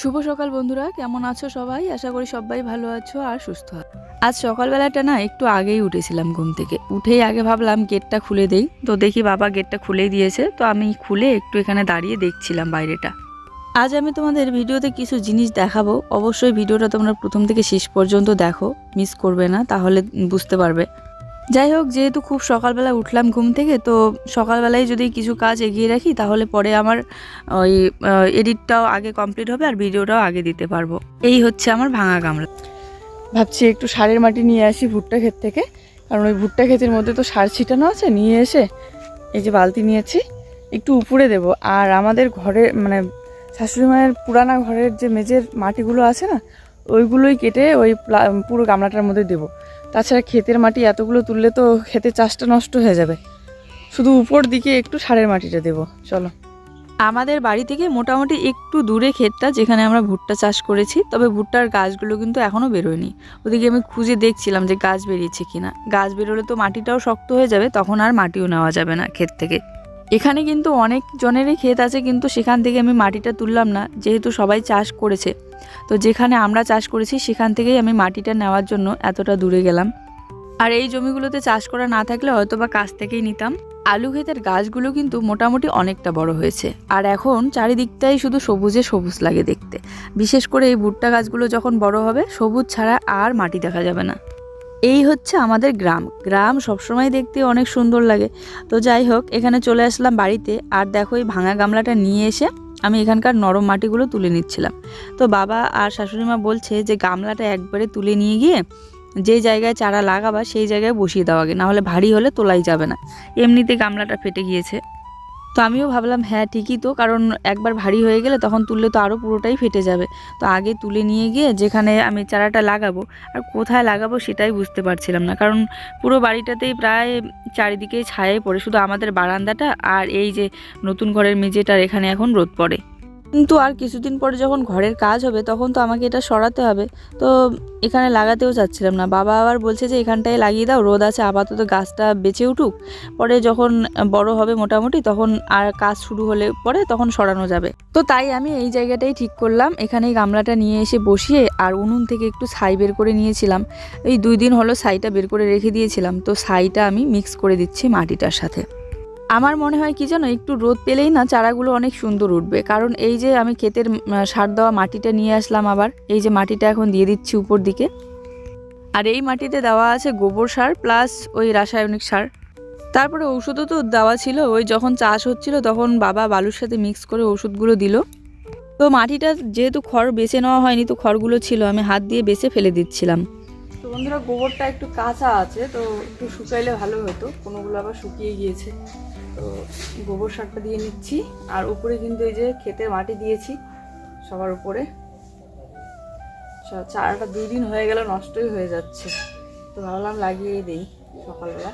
শুভ সকাল বন্ধুরা, কেমন আছো সবাই? আশা করি সবাই ভালো আছো আর সুস্থ আজ সকালবেলাটা না একটু আগেই উঠেছিলাম ঘুম থেকে। উঠেই আগে ভাবলাম গেটটা খুলে দেই। তো দেখি বাবা গেটটা খুলেই দিয়েছে। তো আমি খুলে একটু এখানে দাঁড়িয়ে দেখছিলাম বাইরেটা। আজ আমি তোমাদের ভিডিওতে কিছু জিনিস দেখাবো। অবশ্যই ভিডিওটা তোমরা প্রথম থেকে শেষ পর্যন্ত দেখো। মিস করবে না, তাহলে বুঝতে পারবে। যাই হোক যেহেতু খুব সকালবেলা উঠলাম ঘুম থেকে, তো সকালবেলায় যদি কিছু কাজ এগিয়ে রাখি, তাহলে পরে আমার ওই এডিটটাও আগে কমপ্লিট হবে আর ভিডিওটাও আগে দিতে পারব। এই হচ্ছে আমার ভাঙা গামলা ভাবছি একটু সারের মাটি নিয়ে আসি ভুট্টা ক্ষেত থেকে, কারণ ওই ভুট্টা ক্ষেতের মধ্যে তো সার ছিটানো আছে, নিয়ে এসে এই যে বালতি নিয়েছি, একটু উপরে দেব। আর আমাদের ঘরে মানে শাশুড়ি মায়ের পুরানা ঘরের যে মেঝের মাটিগুলো আছে না, ওইগুলোই কেটে ওই পুরো গামলাটার মধ্যে দেবো। তাছাড়া ক্ষেতের মাটি এতগুলো তুললে তো ক্ষেতের চাষটা নষ্ট হয়ে যাবে। শুধু উপর দিকে একটু সারের মাটিটা দেব, চলো। আমাদের বাড়ি থেকে মোটামুটি একটু দূরে ক্ষেতটা যেখানে আমরা ভুট্টা চাষ করেছি, তবে ভুট্টার গাছগুলো কিন্তু এখনও বেরোয়নি। ওদিকে আমি খুঁজে দেখছিলাম যে গাছ বেরিয়েছে কিনা। গাছ বেরোলে তো মাটিটাও শক্ত হয়ে যাবে, তখন আর মাটিও নেওয়া যাবে না ক্ষেত থেকে। এখানে কিন্তু অনেক জনেরই ক্ষেত আছে, কিন্তু সেখান থেকে আমি মাটিটা তুললাম না, যেহেতু সবাই চাষ করেছে। তো যেখানে আমরা চাষ করেছি, সেখান থেকেই আমি মাটিটা নেওয়ার জন্য এতটা দূরে গেলাম। আর এই জমিগুলোতে চাষ করা না থাকলে হয়তো বা কাছ থেকেই নিতাম। আলু ক্ষেতের গাছগুলো কিন্তু মোটামুটি অনেকটা বড় হয়েছে। আর এখন চারিদিকটাই শুধু সবুজে সবুজ লাগে দেখতে। বিশেষ করে এই ভুট্টা গাছগুলো যখন বড় হবে, সবুজ ছাড়া আর মাটি দেখা যাবে না। এই হচ্ছে আমাদের গ্রাম। গ্রাম সবসময় দেখতে অনেক সুন্দর লাগে। তো যাই হোক, এখানে চলে আসলাম বাড়িতে। আর দেখো, এই ভাঙা গামলাটা নিয়ে এসে আমি এখানকার নরম মাটিগুলো তুলে নিচ্ছিলাম। তো বাবা আর শাশুড়ি মা বলছে যে, গামলাটা একবারে তুলে নিয়ে গিয়ে যে জায়গায় চারা লাগাবা, সেই জায়গায় বসিয়ে দেওয়া আগে। নাহলে ভারী হলে তোলাই যাবে না। এমনিতে গামলাটা ফেটে গিয়েছে। তো আমিও ভাবলাম হ্যাঁ ঠিকই তো, কারণ একবার ভারী হয়ে গেলে তখন তুললে তো আরও পুরোটাই ফেটে যাবে। তো আগে তুলে নিয়ে গিয়ে যেখানে আমি চারাটা লাগাবো আর কোথায় লাগাবো সেটাই বুঝতে পারছিলাম না। কারণ পুরো বাড়িটাতেই প্রায় চারিদিকে ছায়ে পড়ে, শুধু আমাদের বারান্দাটা আর এই যে নতুন ঘরের মেঝেটার এখানে এখন রোদ পড়ে। কিন্তু আর কিছুদিন পরে যখন ঘরের কাজ হবে, তখন তো আমাকে এটা সরাতে হবে। তো এখানে লাগাতেও চাচ্ছিলাম না। বাবা আবার বলছে যে, এখানটায় লাগিয়ে দাও, রোদ আছে, আপাতত গাছটা বেঁচে উঠুক। পরে যখন বড় হবে মোটামুটি, তখন আর কাজ শুরু হলে পরে তখন সরানো যাবে। তো তাই আমি এই জায়গাটাই ঠিক করলাম। এখানেই গামলাটা নিয়ে এসে বসিয়ে আর উনুন থেকে একটু ছাই বের করে নিয়েছিলাম। এই দুই দিন হলো ছাইটা বের করে রেখে দিয়েছিলাম। তো ছাইটা আমি মিক্স করে দিচ্ছি মাটিটার সাথে। আমার মনে হয় কি জানো, একটু রোদ পেলেই না চারাগুলো অনেক সুন্দর উঠবে। কারণ এই যে আমি ক্ষেতের সার দেওয়া মাটিটা নিয়ে আসলাম আবার, এই যে মাটিটা এখন দিয়ে দিচ্ছি উপর দিকে। আর এই মাটিতে দেওয়া আছে গোবর সার প্লাস ওই রাসায়নিক সার। তারপরে ওষুধও তো দেওয়া ছিল, ওই যখন চাষ হচ্ছিল তখন বাবা বালুর সাথে মিক্স করে ওষুধগুলো দিল। তো মাটিটা যেহেতু খড় বেছে নেওয়া হয়নি তো খড়গুলো ছিল, আমি হাত দিয়ে বেছে ফেলে দিচ্ছিলাম। তো বন্ধুরা গোবরটা একটু কাঁচা আছে, তো একটু শুকাইলে ভালো হতো, কোনোগুলো আবার শুকিয়ে গিয়েছে। তো গোবর সারটা দিয়ে নিচ্ছি। আর উপরে কিন্তু এই যে ক্ষেতের মাটি দিয়েছি সবার উপরে। চারাটা দুই দিন হয়ে গেল নষ্টই হয়ে যাচ্ছে। তো ভাবলাম লাগিয়েই দিই সকালবেলা।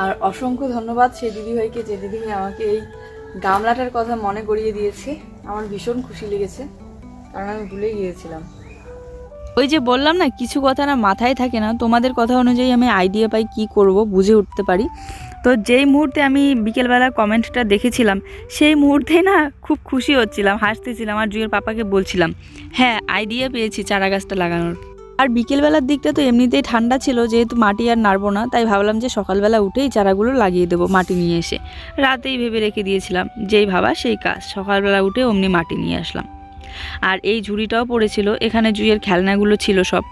আর অসংখ্য ধন্যবাদ সেই দিদিভাইকে, যে দিদিভাই আমাকে এই গামলাটার কথা মনে করিয়ে দিয়েছে। আমার ভীষণ খুশি লেগেছে, কারণ আমি ভুলে গিয়েছিলাম। ওই যে বললাম না, কিছু কথা না মাথায় থাকে না, তোমাদের কথা অনুযায়ী আমি আইডিয়া পাই কি করব, বুঝে উঠতে পারি। তো যেই মুহূর্তে আমি বিকেলবেলা কমেন্টটা দেখেছিলাম, সেই মুহূর্তে না খুব খুশি হচ্ছিলাম, হাসতেছিলাম আর জুয়ের পাপাকে বলছিলাম হ্যাঁ আইডিয়া পেয়েছি চারা গাছটা লাগানোর। আর বিকেলবেলার দিকটা তো এমনিতেই ঠান্ডা ছিল, যেহেতু মাটি আর নাড়বো না, তাই ভাবলাম যে সকালবেলা উঠেই চারাগুলো লাগিয়ে দেবো মাটি নিয়ে এসে। রাতেই ভেবে রেখে দিয়েছিলাম, যেই ভাবা সেই কাজ, সকালবেলা উঠে অমনি মাটি নিয়ে আসলাম। আর এই ঝুড়িটাও পড়েছিল। এখানে জুইয়ের খেলনাগুলো ছিল সব।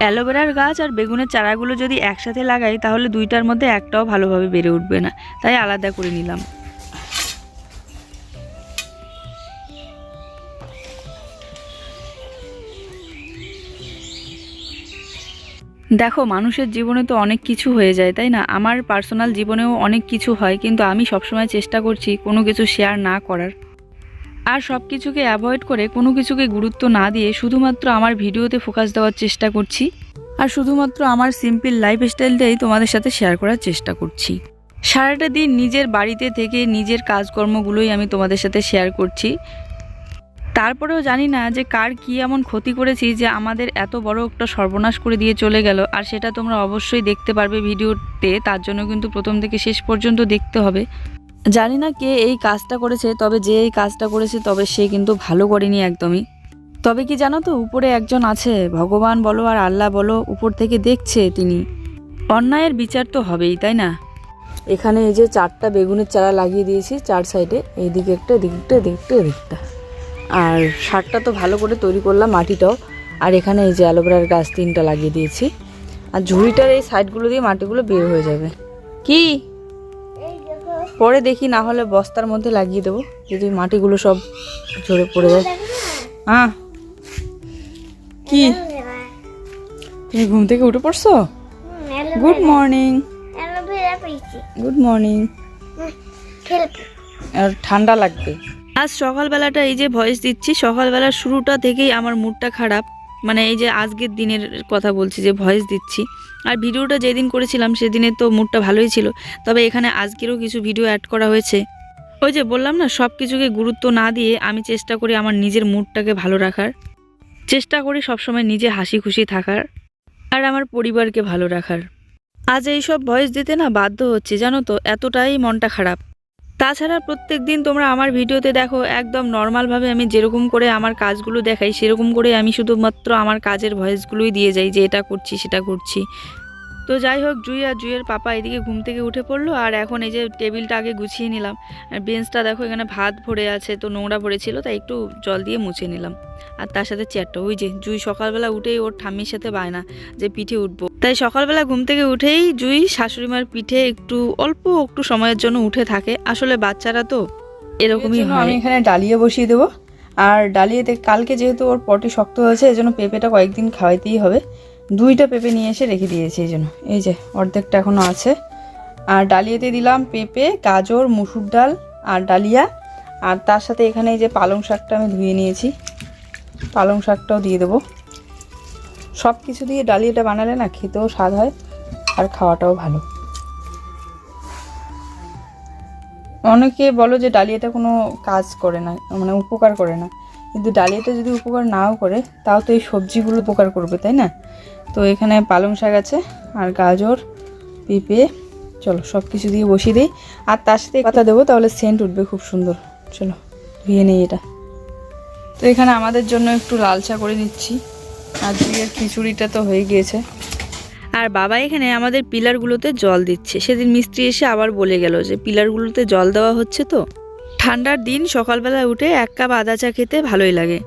অ্যালোভেরার গাছ আর বেগুনের চারাগুলো যদি একসাথে লাগাই, তাহলে দুইটার মধ্যে একটাও ভালোভাবে বেড়ে উঠবে না। তাই আলাদা করে নিলাম। দেখো, মানুষের জীবনে তো অনেক কিছু হয়ে যায়, তাই না? আমার পার্সোনাল জীবনেও অনেক কিছু হয়, কিন্তু আমি সবসময় চেষ্টা করছি কোনো কিছু শেয়ার না করার। আর সব কিছুকে অ্যাভয়েড করে কোনো কিছুকে গুরুত্ব না দিয়ে শুধুমাত্র আমার ভিডিওতে ফোকাস দেওয়ার চেষ্টা করছি আর শুধুমাত্র আমার সিম্পল লাইফস্টাইলটাই তোমাদের সাথে শেয়ার করার চেষ্টা করছি। সারাটা দিন নিজের বাড়িতে থেকে নিজের কাজকর্মগুলোই আমি তোমাদের সাথে শেয়ার করছি। তারপরেও জানি না যে কার কি এমন ক্ষতি করেছি যে আমাদের এত বড় একটা সর্বনাশ করে দিয়ে চলে গেল। আর সেটা তোমরা অবশ্যই দেখতে পারবে ভিডিওতে, তার জন্য কিন্তু প্রথম থেকে শেষ পর্যন্ত দেখতে হবে। জানি না কে এই কাজটা করেছে, তবে যে এই কাজটা করেছে, তবে সে কিন্তু ভালো করেনি একদমই। তবে কি জানো তো, উপরে একজন আছে, ভগবান বলো আর আল্লাহ বলো, উপর থেকে দেখছে তিনি। অন্যায়ের বিচার তো হবেই, তাই না? এখানে এই যে চারটা বেগুনের চারা লাগিয়ে দিয়েছি, চার সাইডে, এইদিকে একটা, এদিকে একটা এদিকে একটা এদিকটা আর সারটা তো ভালো করে তৈরি করলাম মাটিটাও, আর এখানে এই যে অ্যালোভেরার গাছ তিনটা লাগিয়ে দিয়েছি। আর ঝুড়িটার এই সাইডগুলো দিয়ে মাটিগুলো বের হয়ে যাবে। কি? পরে দেখি না হলে বস্তার মধ্যে লাগিয়ে দেবো। যদি মাটিগুলো সব ঝরে পড়ে যায়। হ্যাঁ কি? তুমি ঘুম থেকে উঠে পড়ছো? গুড মর্নিং গুড মর্নিং আর ঠান্ডা লাগবে। আজ সকালবেলাটা এই যে ভয়েস দিচ্ছি, সকালবেলার শুরুটা থেকেই আমার মুডটা খারাপ। মানে এই যে আজকের দিনের কথা বলছি, যে ভয়েস দিচ্ছি। আর ভিডিওটা যেদিন করেছিলাম সেদিনে তো মুডটা ভালোই ছিল। তবে এখানে আজকেরও কিছু ভিডিও অ্যাড করা হয়েছে। ওই যে বললাম না সব কিছুকে গুরুত্ব না দিয়ে আমি চেষ্টা করি আমার নিজের মুডটাকে ভালো রাখার। চেষ্টা করি সবসময় নিজে হাসি খুশি থাকার আর আমার পরিবারকে ভালো রাখার। আজ এইসব ভয়েস দিতে না বাধ্য হচ্ছে, জানো তো? এতটাই মনটা খারাপ। তাছাড়া প্রত্যেক দিন তোমরা আমার ভিডিওতে দেখো, একদম নর্মালভাবে আমি যেরকম করে আমার কাজগুলো দেখাই, সেরকম করে আমি শুধুমাত্র আমার কাজের ভয়েসগুলোই দিয়ে যাই যে এটা করছি, সেটা করছি। তো যাই হোক জুই আর জুইয়ের পাপা এদিকে ঘুম থেকে উঠে পড়ল আর এখন এই যে টেবিলটা আগে গুছিয়ে নিলাম। আর বেঞ্চটা দেখো এখানে ভাত ভরে আছে তো নোংরা ভরেছিল তাই একটু জল দিয়ে মুছে নিলাম। আর তার সাথে চেয়ারটা ওই যে জুই সকালবেলা উঠেই ওর ঠাম্মির সাথে বায়না যে পিঠে উঠবো। তাই সকালবেলা ঘুম থেকে উঠেই জুই শাশুড়িমার পিঠে একটু অল্প একটু সময়ের জন্য উঠে থাকে। আসলে বাচ্চারা তো এরকমই আমি এখানে ডালিয়ে বসিয়ে দেবো। আর ডালিয়েতে কালকে যেহেতু ওর পটি শক্ত হয়েছে এই জন্য পেঁপেটা কয়েকদিন খাওয়াইতেই হবে। দুইটা পেঁপে নিয়ে এসে রেখে দিয়েছি এই জন্য। এই যে, অর্ধেকটা এখনও আছে। আর ডালিয়াতে দিলাম পেঁপে, গাজর, মুসুর ডাল আর ডালিয়া। আর তার সাথে এখানে এই যে পালং শাকটা আমি ধুয়ে নিয়েছি। পালং শাকটাও দিয়ে দেবো। সব কিছু দিয়ে ডালিয়াটা বানালে না খেতেও স্বাদ হয় আর খাওয়াটাও ভালো। অনেকে বলো যে ডালিয়াটা কোনো কাজ করে না মানে উপকার করে না। কিন্তু ডালিয়াটা যদি উপকার নাও করে, তাও তো এই সবজিগুলো উপকার করবে, তাই না? তো এখানে পালং শাক আছে, আর গাজর, পেঁপে, চলো সব কিছু দিয়ে বসিয়ে দিই। আর তার সাথে কথা দেবো, তাহলে সেন্ট উঠবে খুব সুন্দর। চলো, ধুয়ে নেই এটা। তো এখানে আমাদের জন্য একটু লাল চা করে নিচ্ছি। আর জুইয়ের খিচুড়িটা তো হয়ে গিয়েছে। আর বাবা এখানে আমাদের পিলারগুলোতে জল দিচ্ছে। সেদিন মিস্ত্রি এসে আবার বলে গেল যে, পিলারগুলোতে জল দেওয়া হচ্ছে তো। ঠান্ডার দিন সকালবেলা উঠে এক কাপ আদা চা খেতে ভালোই লাগে।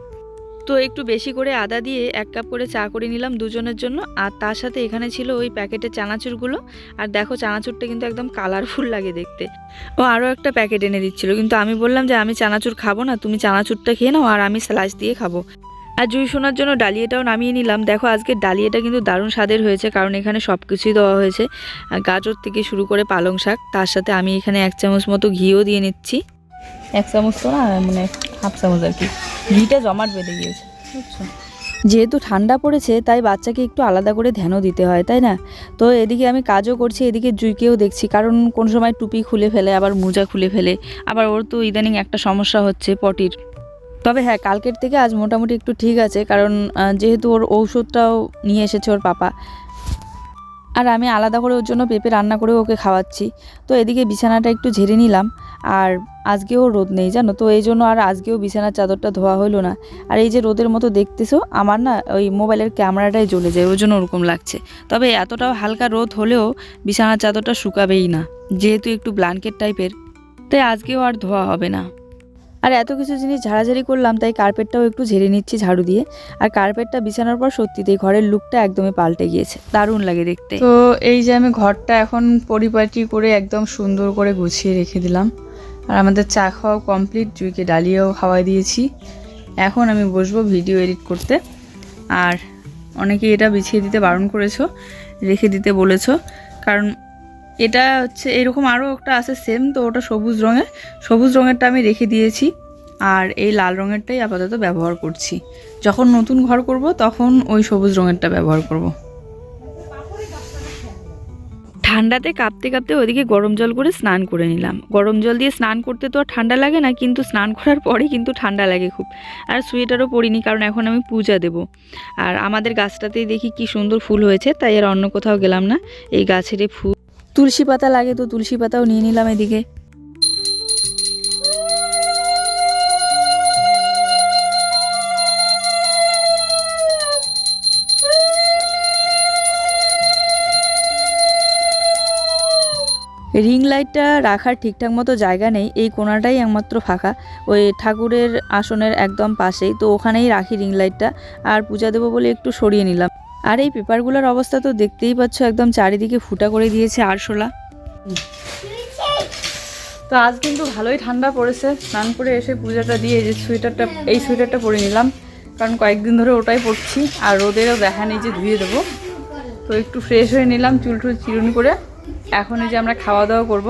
তো একটু বেশি করে আদা দিয়ে এক কাপ করে চা করে নিলাম দুজনের জন্য। আর তার সাথে এখানে ছিল ওই প্যাকেটের চানাচুরগুলো। আর দেখো চানাচুরটা কিন্তু একদম কালারফুল লাগে দেখতে। ও আরও একটা প্যাকেট এনে দিচ্ছিল। কিন্তু আমি বললাম যে, আমি চানাচুর খাব না, তুমি চানাচুরটা খেয়ে নাও আর আমি স্লাইস দিয়ে খাব। আর জুই শোনার জন্য ডালিয়াটাও নামিয়ে নিলাম। দেখো আজকে ডালিয়াটা কিন্তু দারুণ স্বাদের হয়েছে, কারণ এখানে সব কিছুই দেওয়া হয়েছে। গাজর থেকে শুরু করে পালং শাক, তার সাথে আমি এখানে এক চামচ মতো ঘিও দিয়ে নিচ্ছি। এক চামচ তো না মানে হাফ চামচ আর কি। ঘিটা জমাট বেঁধে গিয়েছে। বুঝছ যেহেতু ঠান্ডা পড়েছে, তাই বাচ্চাকে একটু আলাদা করে ধ্যানও দিতে হয়, তাই না? তো এদিকে আমি কাজও করছি, এদিকে জুইকেও দেখছি, কারণ কোন সময় টুপি খুলে ফেলে, আবার মোজা খুলে ফেলে, আবার ওর তো ইদানিং একটা সমস্যা হচ্ছে পটির। তবে হ্যাঁ কালকের থেকে আজ মোটামুটি একটু ঠিক আছে, কারণ যেহেতু ওর ঔষধটাও নিয়ে এসেছে ওর পাপা। আর আমি আলাদা করে ওর জন্য পেঁপে রান্না করে ওকে খাওয়াচ্ছি। তো এদিকে বিছানাটা একটু ঝেড়ে নিলাম, আর আজকেও রোদ নেই, জানো? তো এই জন্য আর আজকেও বিছানার চাদরটা ধোয়া হলো না। আর এই যে রোদের মতো দেখতেছো, আমার না ওই মোবাইলের ক্যামেরাটাই জ্বলে যায়, ওই জন্য ওরকম লাগছে। তবে এতটাও হালকা রোদ হলেও বিছানার চাদরটা শুকাবেই না, যেহেতু একটু ব্ল্যাঙ্কেট টাইপের তাই আজকেও আর ধোয়া হবে না। আর এত কিছু জিনিস ঝাড়াঝাড়ি করলাম, তাই কার্পেটটাও একটু ঝেড়ে নিচ্ছি ঝাড়ু দিয়ে। আর কার্পেটটা বিছানোর পর সত্যিতেই ঘরের লুকটা একদমই পাল্টে গিয়েছে, দারুণ লাগে দেখতে। তো এই যে আমি ঘরটা এখন পরিপাটি করে একদম সুন্দর করে গুছিয়ে রেখে দিলাম। আর আমাদের চা খাওয়া কমপ্লিট জুইকে ডালিয়াও খাওয়াই দিয়েছি। এখন আমি বসবো ভিডিও এডিট করতে। আর অনেকে এটা বিছিয়ে দিতে বারণ করেছ, রেখে দিতে বলেছ। কারণ এটা হচ্ছে এরকম আরও একটা আছে সেম তো ওটা সবুজ রঙের সবুজ রঙেরটা আমি রেখে দিয়েছি। আর এই লাল রঙেরটাই আপাতত ব্যবহার করছি। যখন নতুন ঘর করব, তখন ওই সবুজ রঙেরটা ব্যবহার করব। ঠান্ডাতে কাঁপতে কাঁপতে ওদিকে গরম জল করে স্নান করে নিলাম। গরম জল দিয়ে স্নান করতে তো আর ঠান্ডা লাগে না, কিন্তু স্নান করার পরে কিন্তু ঠান্ডা লাগে খুব। আর সোয়েটারও পরিনি, কারণ এখন আমি পূজা দেব। আর আমাদের গাছটাতেই দেখি কি সুন্দর ফুল হয়েছে, তাই আর অন্য কোথাও গেলাম না। এই গাছের ফুল তুলসী পাতা লাগে তো তুলসী পাতাও নিয়ে নিলাম এদিকে। লাইটটা রাখার ঠিকঠাক মতো জায়গা নেই, এই কোনাটাই একমাত্র ফাঁকা। ওই ঠাকুরের আসনের একদম পাশেই, তো ওখানেই রাখি রিং লাইটটা আর পূজা দেবো বলে একটু সরিয়ে নিলাম। আর এই পেপারগুলোর অবস্থা তো দেখতেই পাচ্ছ, একদম চারিদিকে ফুটা করে দিয়েছে আরশোলা। তো আজ কিন্তু ভালোই ঠান্ডা পড়েছে। স্নান করে এসে পূজাটা দিয়ে যে সোয়েটারটা, এই সোয়েটারটা পরে নিলাম। কারণ কয়েকদিন ধরে ওটাই পরছি, আর রোদেরও দেখা নেই যে ধুয়ে দেবো। তো একটু ফ্রেশ হয়ে নিলাম, চুল টুল চিরুনি করে। এখন যে আমরা খাওয়া দাওয়া করব।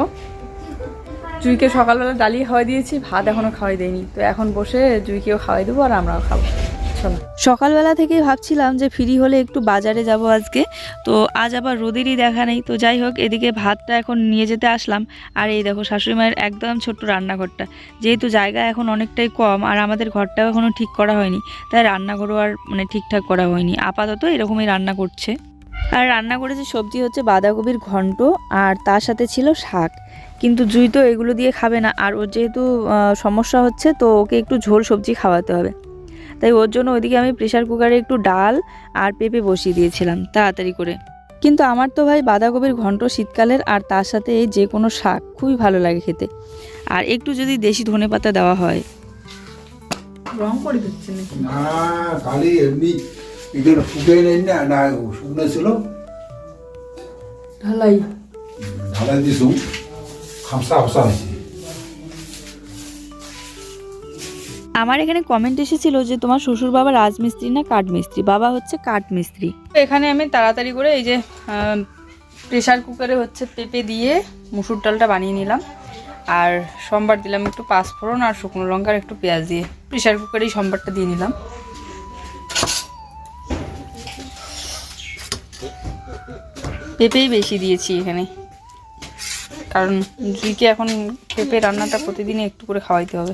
জুইকে সকালবেলা ডালি খাওয়াই দিয়েছি, ভাত এখনও খাওয়াই দেয়নি। তো এখন বসে জুইকেও খাওয়াই দেবো আর আমরাও খাব। সকালবেলা থেকেই ভাবছিলাম যে ফ্রি হলে একটু বাজারে যাব আজকে। তো আজ আবার রোদেরই দেখা নেই। তো যাই হোক, এদিকে ভাতটা এখন নিয়ে যেতে আসলাম। আর এই দেখো শাশুড়ি মায়ের একদম ছোট্ট রান্নাঘরটা। যেহেতু জায়গা এখন অনেকটাই কম আর আমাদের ঘরটাও এখনও ঠিক করা হয়নি। তাই রান্নাঘরও আর মানে ঠিকঠাক করা হয়নি। আপাতত এরকমই রান্না করছে। আর রান্না করেছে সবজি হচ্ছে বাঁধাকপির ঘন্ট আর তার সাথে ছিল শাক। কিন্তু জুই তো এগুলো দিয়ে খাবে না। আর ওর যেহেতু সমস্যা হচ্ছে তো ওকে একটু ঝোল সবজি খাওয়াতে হবে। তাই ওর জন্য ওইদিকে আমি প্রেশার কুকারে একটু ডাল আর পেঁপে বসিয়ে দিয়েছিলাম তাড়াতাড়ি করে। কিন্তু আমার তো ভাই বাঁধাকপির ঘন্ট শীতকালের আর তার সাথে এই যে কোনো শাক খুবই ভালো লাগে খেতে। আর একটু যদি দেশি ধনে পাতা দেওয়া হয়। রং করে দিচ্ছে না খালি এমনি এখানে ফুটে নেই না না শুকনো ছিল ঢালাই ঢালাই দিছু খামসা খামসা হয়েছে আমার এখানে কমেন্ট এসেছিল যে তোমার শ্বশুর বাবা রাজমিস্ত্রি না কাঠমিস্ত্রি? বাবা হচ্ছে কাঠমিস্ত্রি। তো এখানে আমি তাড়াতাড়ি করে এই যে প্রেশার কুকারে হচ্ছে পেঁপে দিয়ে মুসুর ডালটা বানিয়ে নিলাম। আর সোমবার দিলাম একটু পাঁচফোড়ন আর শুকনো লঙ্কার একটু পেঁয়াজ দিয়ে। প্রেশার কুকারেই সোমবারটা দিয়ে নিলাম। পেঁপেই বেশি দিয়েছি এখানে। কারণ জুইকে এখন পেঁপে রান্নাটা প্রতিদিনই একটু করে খাওয়াইতে হবে।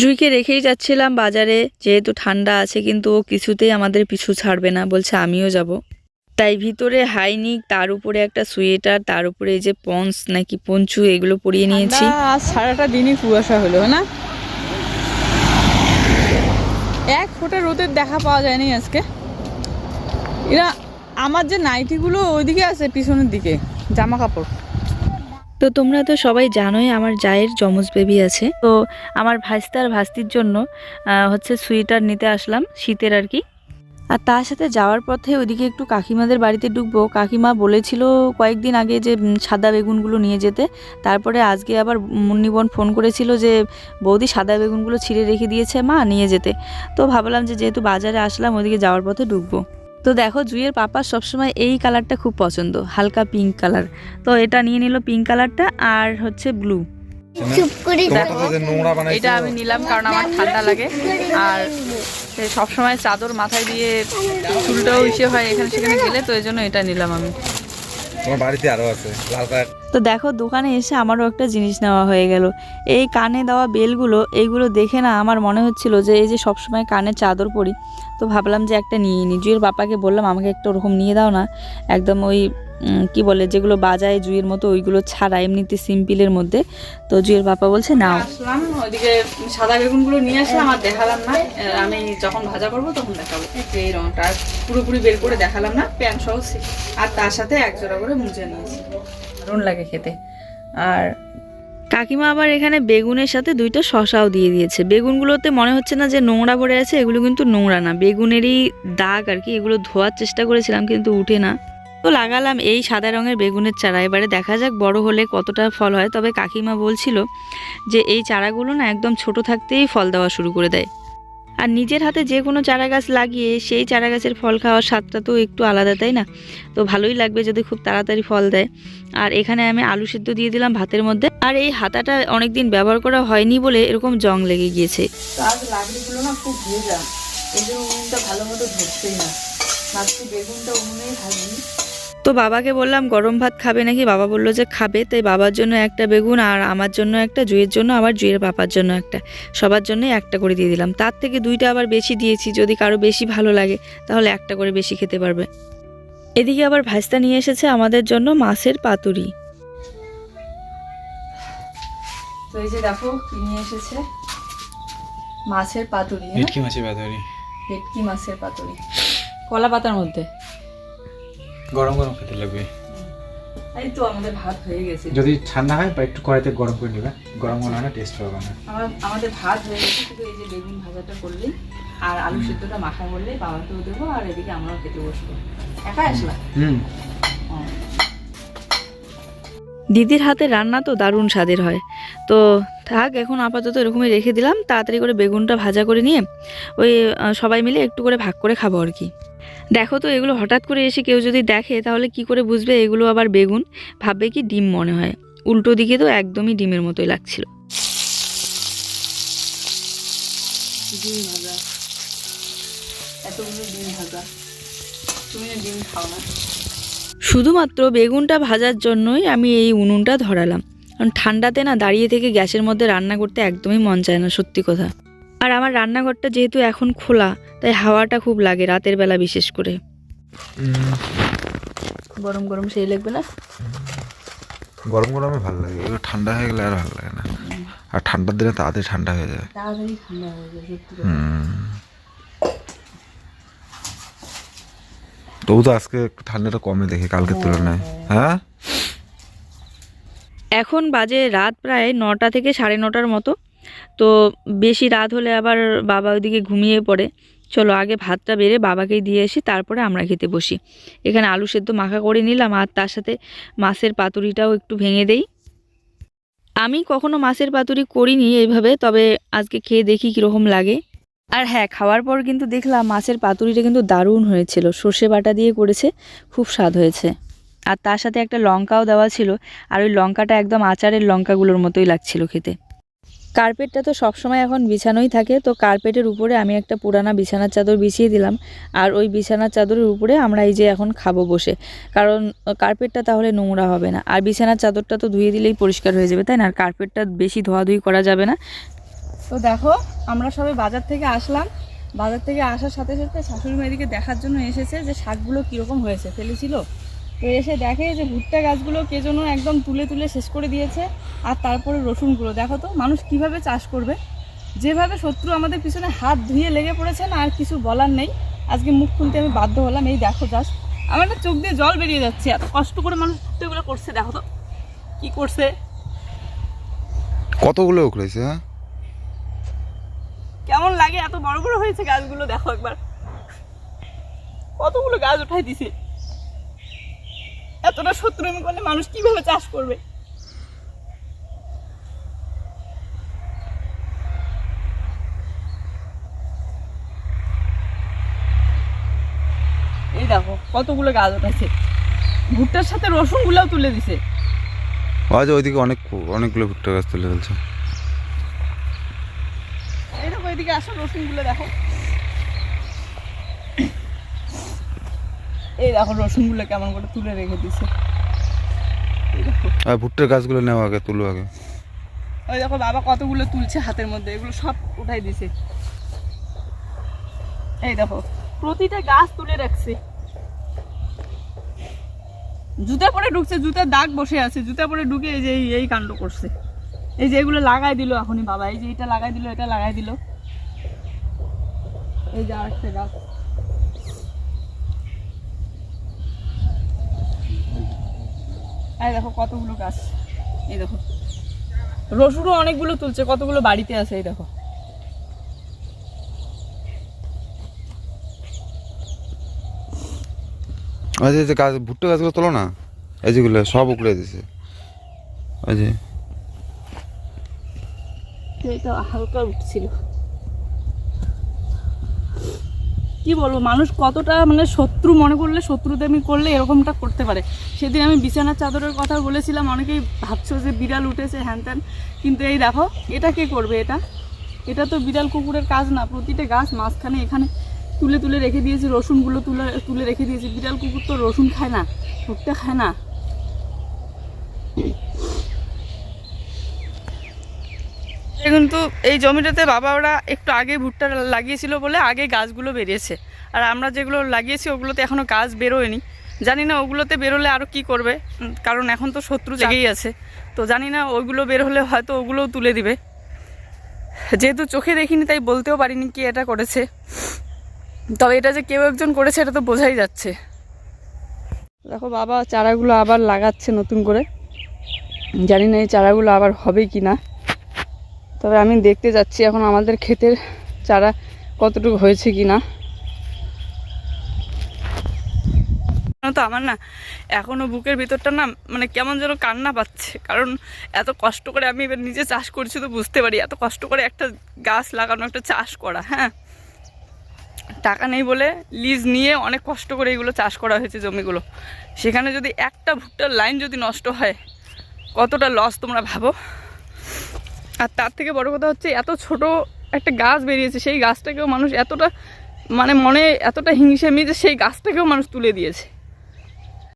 জুইকে রেখেই যাচ্ছিলাম বাজারে যেহেতু ঠান্ডা আছে কিন্তু ও কিছুতেই আমাদের পিছু ছাড়বে না বলছে আমিও যাব। তাই ভিতরে হাইনিক তার উপরে একটা সোয়েটার তার উপরে এই যে পন্স নাকি পঞ্চু এগুলো পরিয়ে নিয়েছি। সারাটা দিনই কুয়াশা হলো না? এক ফোঁটা রোদের দেখা পাওয়া যায়নি আজকে। এরা আমার যে নাইটিগুলো ওইদিকে আছে, পিছনের দিকে জামা কাপড় তো তোমরা তো সবাই জানোই আমার জায়ের যমজ বেবি আছে। তো আমার ভাস্তার ভাস্তির জন্য হচ্ছে সুইটার নিতে আসলাম, শীতের আর কি। আর তার সাথে যাওয়ার পথে ওইদিকে একটু কাকিমাদের বাড়িতে ঢুকবো। কাকিমা বলেছিল কয়েকদিন আগে যে সাদা বেগুনগুলো নিয়ে যেতে। তারপরে আজকে আবার মুন্নিবন ফোন করেছিল যে, বৌদি সাদা বেগুনগুলো ছিঁড়ে রেখে দিয়েছে মা, নিয়ে যেতে। তো ভাবলাম যে যেহেতু বাজারে আসলাম, ওইদিকে যাওয়ার পথে ঢুকবো। তো দেখো জুইয়ের পাপার সবসময় এই কালারটা খুব পছন্দ হালকা পিঙ্ক কালার তো এটা নিয়ে নিল পিঙ্ক কালারটা আর হচ্ছে ব্লু এটা আমি নিলাম কারণ আমার ঠান্ডা লাগে। আর সে সবসময় চাদর মাথায় দিয়ে চুলটাও ইসে হয় এখানে সেখানে গেলে তো এই জন্য এটা নিলাম আমি। তোমার বাড়িতে আরও আছে লাল কালার। তো দেখো দোকানে এসে আমারও একটা জিনিস নেওয়া হয়ে গেল। এই কানে দেওয়া বেলগুলো এইগুলো দেখে না আমার মনে হচ্ছিল যে এই যে সবসময় কানে চাদর পরি তো ভাবলাম যে একটা নিয়ে নিই জুয়ের বাপাকে বললাম, আমাকে একটা ওরকম নিয়ে দাও না। একদম ওই কি বলে, যেগুলো বাজায় জুয়ের মতো, ওইগুলো ছাড়া, এমনিতে সিম্পলের মধ্যে। তো জুয়ের বাপা বলছে, নাও। আসলাম, ওইদিকে সাদা বেগুনগুলো নিয়ে আসলাম আর দেখালাম না। আমি যখন ভাজা করব তখন দেখাবো। এই রঙটা পুরোপুরি বের করে দেখালাম না, প্যান সহ আর তার সাথে এক জোড়া করে মুজে নিয়েছি। দারুণ লাগে খেতে। আর কাকিমা আবার এখানে বেগুনের সাথে দুইটা শশাও দিয়ে দিয়েছে। বেগুনগুলোতে মনে হচ্ছে না যে নোংরা ভরে আছে, এগুলো কিন্তু নোংরা না। বেগুনেরই দাগ আর কি, এগুলো ধোয়ার চেষ্টা করেছিলাম কিন্তু উঠে না। তো লাগালাম এই সাদা রঙের বেগুনের চারা। এবারে দেখা যাক বড় হলে কতটা ফল হয়। তবে কাকিমা বলছিল যে এই চারাগুলো না একদম ছোট থাকতেই ফল দেওয়া শুরু করে দেয়। আর নিজের হাতে যে কোনো চারা গাছ লাগিয়ে সেই চারা গাছের ফল খাওয়ার স্বাদটা তো একটু আলাদা, তাই না? তো ভালোই লাগবে যদি খুব তাড়াতাড়ি ফল দেয়। আর এখানে আমি আলু সিদ্ধ দিয়ে দিলাম ভাতের মধ্যে। আর এই হাতাটা অনেকদিন ব্যবহার করা হয়নি বলে এরকম জং লেগে গিয়েছে। না খুব ভালো মতো না। ভাবছি বেগুনটা তো বাবাকে বললাম গরম ভাত খাবে নাকি? বাবা বলল যে খাবে। তাই বাবার জন্য একটা বেগুন আর আমার জন্য একটা জুয়ের জন্য আবার জুয়ের পাপার জন্য একটা। সবার জন্য একটা করে দিয়ে দিলাম। তার থেকে দুইটা আবার বেশি দিয়েছি যদি কারও বেশি ভালো লাগে তাহলে একটা করে বেশি খেতে পারবে। এদিকে আবার ভাস্তা নিয়ে এসেছে আমাদের জন্য মাছের পাতুরি। তো এই যে দেখো কি নিয়ে এসেছে? মাছের পাতুরি হ্যাঁ? ভেটকি মাছের বাজারে ভেটকি মাছের পাতুরি। কলা পাতার মধ্যে? গরম গরম খেতে লাগবে। এই তো আমাদের ভাত হয়ে গেছে। যদি ঠান্ডা হয় বা একটু কড়াইতে গরম করে নেবে। গরম গরম না টেস্ট হবে না আমাদের ভাত হয়ে গেছে শুধু এই যে বেগুন ভাজাটা করলেই। আর আলু সেদ্ধটা মাখা করলেই বাবাকেও দেবো আর এদিকে আমরাও খেতে বসবো। একা আসলাম হুম। দিদির হাতে রান্না তো দারুণ স্বাদের হয়। তো থাক এখন আপাতত এরকমই রেখে দিলাম। তাড়াতাড়ি করে বেগুনটা ভাজা করে নিয়ে ওই সবাই মিলে একটু করে ভাগ করে খাব আর কি। দেখো তো এগুলো হঠাৎ করে এসে কেউ যদি দেখে তাহলে কি করে বুঝবে? এগুলো আবার বেগুন। ভাববে কি ডিম মনে হয়। উল্টো দিকে তো একদমই ডিমের মতোই লাগছিল। ডিম ভাজা। এতগুলো ডিম ভাজা। তুমি ডিম খাও না। শুধুমাত্র বেগুনটা ভাজার জন্যই আমি এই উনুনটা ধরালাম। কারণ ঠান্ডাতে না দাঁড়িয়ে থেকে গ্যাসের মধ্যে রান্না করতে একদমই মন চায় না সত্যি কথা। আর আমার রান্নাঘরটা যেহেতু এখন খোলা তাই হাওয়াটা খুব লাগে রাতের বেলা বিশেষ করে। গরম গরম সেই লাগবে না? গরম গরমে ভালো লাগে এগুলো ঠান্ডা হয়ে গেলে আর ভালো লাগে না। আর ঠান্ডার দিনে তাড়াতাড়ি ঠান্ডা হয়ে যায়। তাড়াতাড়ি ঠান্ডা হয়ে তবু তো আজকে একটু ঠান্ডাটা কমে দেখি কালকের তুলনায়। হ্যাঁ? এখন বাজে রাত প্রায় নটা থেকে সাড়ে নটার মতো। তো বেশি রাত হলে আবার বাবা ওইদিকে ঘুমিয়ে পড়ে। চলো আগে ভাতটা বেড়ে বাবাকেই দিয়ে আসি তারপরে আমরা খেতে বসি। এখানে আলু সেদ্ধ মাখা করে নিলাম আর তার সাথে মাছের পাতুরিটাও একটু ভেঙে দেই। আমি কখনো মাছের পাতুরি করিনি এইভাবে, তবে আজকে খেয়ে দেখি কীরকম লাগে। আর হ্যাঁ খাওয়ার পর কিন্তু দেখলাম মাছের পাতুরিটা কিন্তু দারুণ হয়েছিল। সর্ষে বাটা দিয়ে করেছে, খুব স্বাদ হয়েছে। আর তার সাথে একটা লঙ্কাও দেওয়া ছিল, আর ওই লঙ্কাটা একদম আচারের লঙ্কাগুলোর মতোই লাগছিল খেতে। কার্পেটটা তো সবসময় এখন বিছানোই থাকে, তো কার্পেটের উপরে আমি একটা পুরানা বিছানার চাদর বিছিয়ে দিলাম। আর ওই বিছানার চাদরের উপরে আমরা এই যে এখন খাব বসে। কারণ কার্পেটটা তাহলে নোংরা হবে না। আর বিছানার চাদরটা তো ধুয়ে দিলেই পরিষ্কার হয়ে যাবে, তাই না? আর কার্পেটটা বেশি ধোয়াধুয়ি করা যাবে না। তো দেখো, আমরা সবাই বাজার থেকে আসলাম। বাজার থেকে আসার সাথে সাথে শাশুড়ি মেয়েদিকে দেখার জন্য এসেছে যে শাকগুলো কীরকম হয়েছে। ফেলেছিল? তো এসে দেখে যে ভুট্টা গাছগুলো কে যেন একদম তুলে তুলে শেষ করে দিয়েছে। আর তারপরে রসুনগুলো। দেখো তো মানুষ কীভাবে চাষ করবে? যেভাবে শত্রু আমাদের পিছনে হাত ধুয়ে লেগে পড়েছে না আর কিছু বলার নেই। আজকে মুখ খুলতে আমি বাধ্য হলাম এই দেখো জাস্ট আমার না চোখ দিয়ে জল বেরিয়ে যাচ্ছে এত কষ্ট করে মানুষ এগুলো করছে দেখো তো। কি করছে? কতগুলো উখড়েছে হ্যাঁ? কেমন লাগে এত বড় বড় হয়েছে গাছগুলো দেখো একবার। কতগুলো গাছ উঠাই দিছে। এতটা শত্রুমি করলে মানুষ কীভাবে চাষ করবে? এই দেখো কতগুলো গাছ উঠাইছে ভুট্টার সাথে রসুন গুলাও তুলে দিছে। আজ ওইদিকে অনেক অনেকগুলো ভুট্টা গাছ তুলে ফেলছে। এই দেখো এদিকে আসো রসুনগুলো দেখো। এই দেখো রসুনগুলো কেমন করে তুলে রেখে দিছে। আর ভুট্টার গাছগুলো নেওয়া আগে তুলো আগে। ওই দেখো বাবা কতগুলো তুলছে হাতের মধ্যে এগুলো সব উঠাই দিছে। এই দেখো প্রতিটা গাছ তুলে রাখছে। জুতা পরে ঢুকছে জুতার দাগ বসে আছে জুতা পরে ঢুকে এই যে এই- এই কাণ্ড করছে। এই যে এগুলো লাগাই দিল এখনই বাবা এই যে এটা লাগাই দিল এটা লাগাই দিল। এই যে আরেকটা গাছ। এই দেখো কতগুলো গাছ। এই দেখো। রসুনও অনেকগুলো তুলছে কতগুলো বাড়িতে আছে এই দেখো। আচ্ছা যে গাছ ভুট্টা গাছগুলো তোলো না? এই যেগুলো সব উকড়ে দিছে। হালকা উঠছিল। কি বলব, মানুষ কতটা মানে শত্রু মনে করলে শত্রুতে আমি করলে এরকমটা করতে পারে। সেদিন আমি বিছানার চাদরের কথা বলেছিলাম, অনেকেই ভাবছ যে বিড়াল উঠেছে, হ্যান ত্যান। কিন্তু এই দেখো, এটা কে করবে এটা? এটা তো বিড়াল কুকুরের কাজ না, প্রতিটা গাছ মাঝখানে এখানে তুলে তুলে রেখে দিয়েছি, রসুনগুলো তুলে তুলে রেখে দিয়েছি। বিড়াল কুকুর তো রসুন খায় না, ভুট্টা খায় না। কিন্তু এই জমিটাতে বাবা ওরা একটু আগে ভুট্টা লাগিয়েছিল বলে আগে গাছগুলো বেরিয়েছে। আর আমরা যেগুলো লাগিয়েছি ওগুলোতে এখনও গাছ বেরোয়নি। জানি না ওগুলোতে বেরোলে আরও কি করবে কারণ এখন তো শত্রু জেগেই আছে। তো জানি না ওইগুলো বের হলে হয়তো ওগুলোও তুলে দিবে। যেহেতু চোখে দেখিনি তাই বলতেও পারিনি কি এটা করেছে। তবে এটা যে কেউ একজন করেছে এটা তো বোঝাই যাচ্ছে। দেখো বাবা চারাগুলো আবার লাগাচ্ছে নতুন করে। জানি না এই চারাগুলো আবার হবে কি না তবে আমি দেখতে যাচ্ছি এখন আমাদের ক্ষেতের চারা কতটুকু হয়েছে কি না তো আমার না এখনও বুকের ভিতরটা না মানে কেমন যেন কান্না পাচ্ছে, কারণ এত কষ্ট করে আমি এবার নিজে চাষ করছি তো বুঝতে পারি, এত কষ্ট করে একটা গাছ লাগানো, একটা চাষ করা হ্যাঁ। টাকা নেই বলে লিজ নিয়ে অনেক কষ্ট করে এগুলো চাষ করা হয়েছে জমিগুলো। সেখানে যদি একটা ভুট্টার লাইন যদি নষ্ট হয়, কতটা লস তোমরা ভাবো? আর তার থেকে বড় কথা হচ্ছে এত ছোট একটা গাছ বেরিয়েছে, সেই গাছটাকেও মানুষ এতটা মানে মনে এতটা হিংসেমি যে সেই গাছটাকেও মানুষ তুলে দিয়েছে।